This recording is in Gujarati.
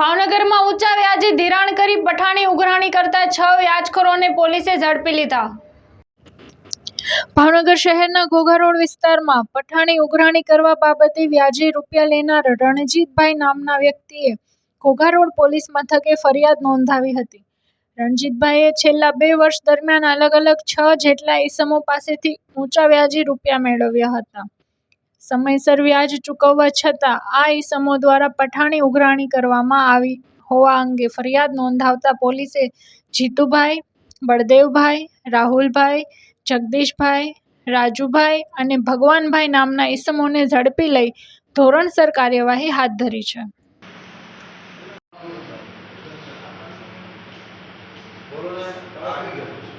ભાવનગરમાં ઊંચા વ્યાજે ધિરાણ કરી પઠાણી ઉઘરાણી કરતા છ વ્યાજખોરોને પોલીસે ઝડપી લીધા. ભાવનગર શહેરના ઘોઘા રોડ વિસ્તારમાં પઠાણી ઉઘરાણી કરવા બાબતે વ્યાજે રૂપિયા લેનાર રણજીતભાઈ નામના વ્યક્તિએ ઘોઘા રોડ પોલીસ મથકે ફરિયાદ નોંધાવી હતી. રણજીતભાઈએ છેલ્લા બે વર્ષ દરમિયાન અલગ અલગ છ જેટલા ઈસમો પાસેથી ઊંચા વ્યાજે રૂપિયા મેળવ્યા હતા. સમયસર વ્યાજ ચૂકવવા છતાં આ ઈસમો દ્વારા પઠાણી ઉઘરાણી કરવામાં આવી. હોવા અંગે ફરિયાદ નોંધાવતા પોલીસે જીતુભાઈ, બળદેવભાઈ, રાહુલભાઈ, જગદીશભાઈ, રાજુભાઈ અને ભગવાનભાઈ નામના ઈસમોને ઝડપી લઈ ધોરણસર કાર્યવાહી હાથ ધરી છે. કોરોના